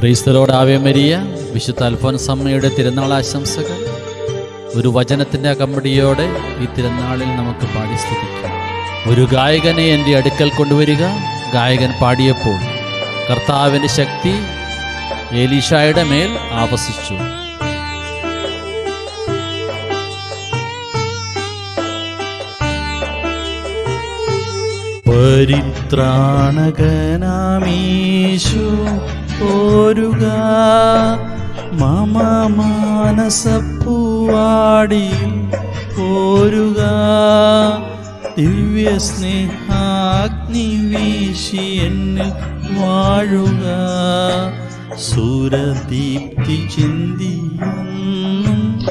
ക്രൈസ്തലോട് Ave Maria വിശുദ്ധ അൽഫോൻസമ്മയുടെ തിരുനാൾ ആശംസകൾ. ഒരു വചനത്തിന്റെ കമ്പടിയോടെ ഈ തിരുനാളിൽ നമുക്ക് പാടി സ്തുതിക്കാം. ഒരു ഗായകനെ എന്റെ അടുക്കൽ കൊണ്ടുവരിക. ഗായകൻ പാടിയപ്പോൾ കർത്താവിന്റെ ശക്തി ഏലീഷായുടെ മേൽ ആവസിച്ചു. പരിത്രാണകനാമീശു പോരുക. മമ മാനസപ്പൂവാടിയിൽ പോരുക. ദിവ്യ സ്നേഹാഗ്നി വീശി എന്നിൽ വാഴുക. സൂരദീപ്തി ചിന്തിയെന്നും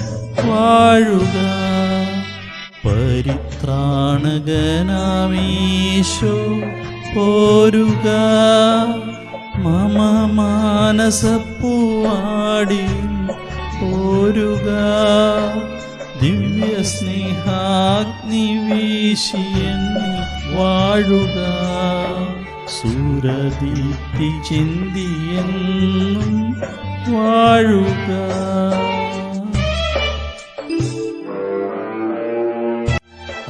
വാഴുക. പരിത്രാണകനാമീശോ പോരുക. മമ മാനസപ്പൂവാടി പോരുക. ദിവ്യ സ്നേഹാഗ്നി വീശിയെന്നിൽ വാഴുക. സൂരദീപ്തി ചിന്തിയെന്നും വാഴുക.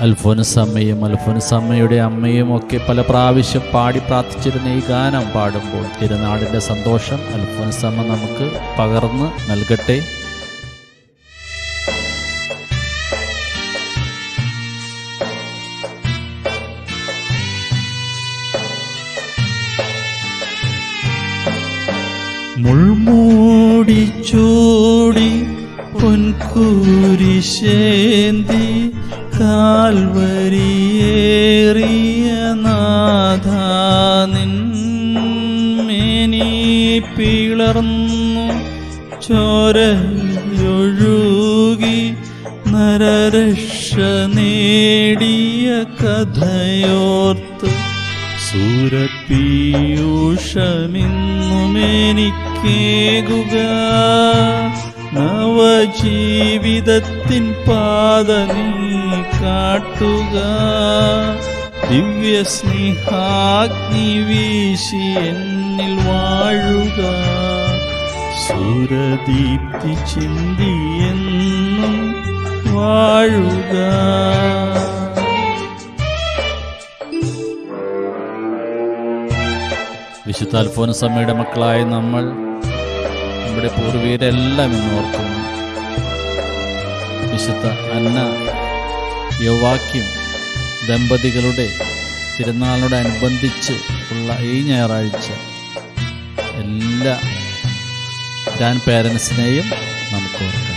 അൽഫോൻസമ്മയും അൽഫോൻസമ്മയുടെ അമ്മയും ഒക്കെ പല പ്രാവശ്യം പാടി പ്രാർത്ഥിച്ചിരുന്ന ഈ ഗാനം പാടുമ്പോൾ തിരുനാടിന്റെ സന്തോഷം അൽഫോൻസമ്മ നമുക്ക് പകർന്ന് നൽകട്ടെ. മുൾമൂടി ചൂടി പൊൻകൂരിശേന്തി കാൽവരിയേറിയ നാഥാനിൻ മേനി പിളർന്നു. ചോരയൊഴുകി നരരക്ഷ നേടിയ കഥയോർത്ത് സൂരപ്പീയൂഷമിന്നുമെനിക്കേകുക നവജീവിതത്തിൻ പാത നീ കാട്ടുക. ദിവ്യ സ്നേഹാഗ്നി വീശി എന്നിൽ വാഴുക. സൂരദീപ്തി ചിന്തിയെന്നും വാഴുക. വിശുദ്ധ അൽഫോൻസമ്മയുടെ മക്കളായ നമ്മൾ നമ്മുടെ പൂർവീരെല്ലാം ഇന്ന് ഓർക്കുന്നു. വിശുദ്ധ അന്ന യോവാക്യം ദമ്പതികളുടെ തിരുനാളിനോടനുബന്ധിച്ച് ഉള്ള ഈ ഞായറാഴ്ച എല്ലാ ഞാൻ പേരൻസിനെയും നമുക്ക് ഓർക്കാം.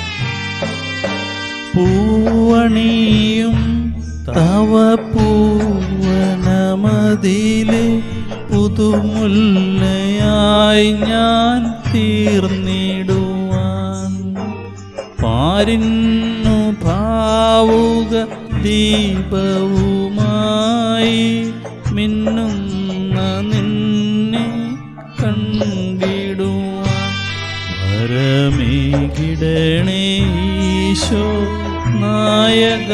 പൂവണിയും തവ പൂവനമതിലെ പുതുമുല്ലയായി ഞാൻ തീർന്നിടുവാൻ പാരിന്നു ഭാവുക ദീപവുമായി മിന്നുന്ന നിന്നെ കണ്ടിടുവാൻ. വരമേകിടണേ ഈശോ നായക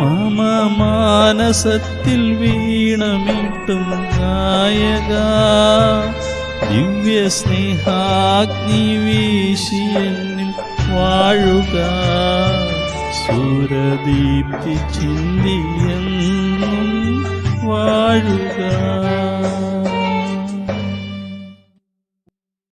മമ മാനസത്തിൽ വീണമിട്ടും നായക ദിവ്യ സ്നേഹാഗ്നി വീശിയെന്നിൽ വാഴുക. സൂരദീപ്തി ചിന്തിയെന്നും വാഴുക.